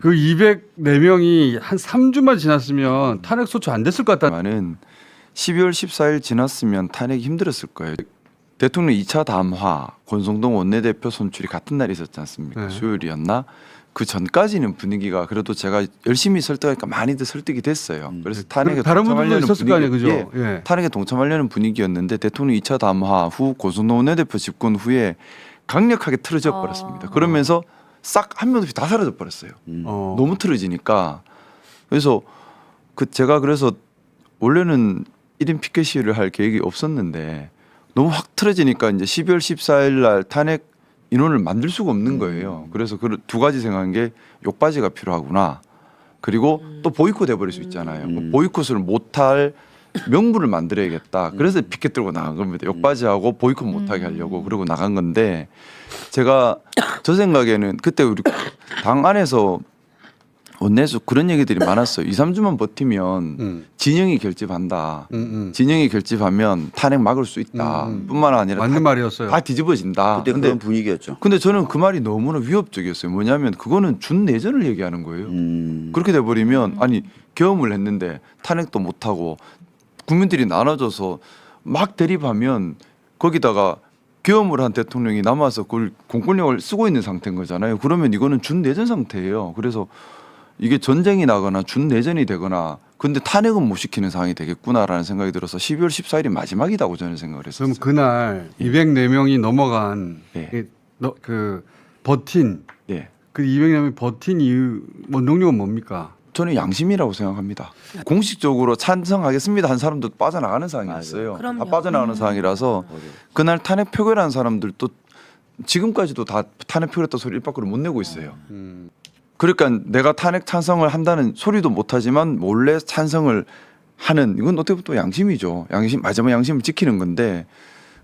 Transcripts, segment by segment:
그 204명이 한 3주만 지났으면 탄핵 소추 안 됐을 것 같다. 많은 12월 14일 지났으면 탄핵이 힘들었을 거예요. 대통령 2차 담화 권성동 원내대표 선출이 같은 날이 있었지 않습니까? 네. 수요일이었나? 그 전까지는 분위기가 그래도 제가 열심히 설득하니까 많이들 설득이 됐어요. 그래서 탄핵에 다른 분들도 동참하려는 있었을 거 아니에요, 그죠? 분위기- 예, 예. 탄핵에 동참하려는 분위기였는데 대통령 2차 담화 후 고성동 원내대표 집권 후에 강력하게 틀어져 아. 버렸습니다. 그러면서 싹 한명 없이 다 사라져 버렸어요. 어. 너무 틀어지니까 그래서 그 제가 그래서 원래는 1인 피켓 시위를 할 계획이 없었는데 너무 확 틀어지니까 이제 12월 14일 날 탄핵 인원을 만들 수가 없는 거예요. 그래서 그 두 가지 생각한 게 욕바지가 필요하구나. 그리고 또 보이콧 해버릴 수 있잖아요. 그 보이콧을 못할 명분을 만들어야겠다. 그래서 피켓 들고 나간 겁니다. 욕바지하고 보이콧 못하게 하려고 그러고 나간 건데 제가 저 생각에는 그때 우리 당 안에서 원내에서 그런 얘기들이 많았어요. 2, 3주만 버티면 음. 진영이 결집한다. 음, 음. 진영이 결집하면 탄핵 막을 수 있다. 음. 뿐만 아니라 맞는 다, 말이었어요. 다 뒤집어진다. 그때 근데 그런 분위기였죠. 근데 저는 그 말이 너무나 위협적이었어요. 뭐냐면 그거는 준 내전을 얘기하는 거예요. 음. 그렇게 돼 버리면 아니 경험을 했는데 탄핵도 못 하고 국민들이 나눠져서 막 대립하면 거기다가 경험을 한 대통령이 남아서 그걸 공권력을 쓰고 있는 상태인 거잖아요. 그러면 이거는 준 내전 상태예요. 그래서 이게 전쟁이 나거나 준 내전이 되거나 근데 탄핵은 못 시키는 상황이 되겠구나라는 생각이 들어서 12월 14일이 마지막이라고 저는 생각을 했었어요. 그럼 그날 204명이 넘어간 예. 이- 너- 그 버틴 네. 그 204명이 버틴 이유 원동력은 뭡니까? 저는 양심이라고 생각합니다. 공식적으로 찬성하겠습니다 한 사람도 빠져나가는 상황이었어요. 다 그럼요. 빠져나가는 음. 상황이라서 그날 탄핵 표결한 사람들도 지금까지도 다 탄핵 표결했다 소리 입 밖으로 못 내고 있어요. 음. 그러니까 내가 탄핵 찬성을 한다는 소리도 못하지만 몰래 찬성을 하는 이건 어떻게 보면 또 양심이죠. 양심 마지막 양심을 지키는 건데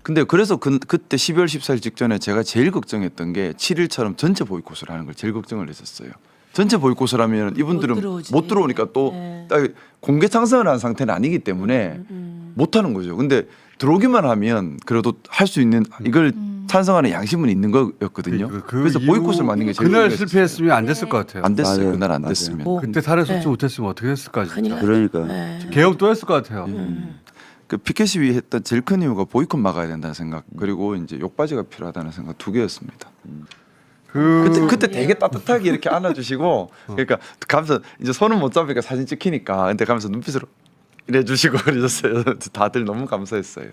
근데 그래서 그, 그때 12월 14일 직전에 제가 제일 걱정했던 게 7일처럼 전체 보이콧을 하는 걸 제일 걱정을 했었어요. 전체 보이콧을 하면 이분들은 못 못. 들어오니까 또 네. 딱 공개 창성을 한 상태는 아니기 때문에 음. 못 하는 거죠. 근데 들어오기만 하면 그래도 할 수 있는 이걸 찬성하는 양심은 있는 거였거든요. 그- 그 그래서 이후 보이콧을 만든 게 제일 그날. 실패했으면 안 됐을 것 같아요. 안 됐어요. 맞아요. 그날 안 맞아요. 됐으면. 뭐, 그때 탄핵 소추 네. 못했으면 어떻게 됐을까 진짜. 그러니까 네. 개혁 또 했을 것 같아요. 음. 그 피켓 시위 했던 제일 큰 이유가 보이콧 막아야 된다는 생각 그리고 이제 욕바지가 필요하다는 생각 두 개였습니다. 그 그때 그때 되게 따뜻하게 이렇게 안아주시고 그러니까 가면서 이제 손은 못 잡으니까 사진 찍히니까 근데 가면서 눈빛으로 이래 주시고 그러셨어요. 다들 너무 감사했어요.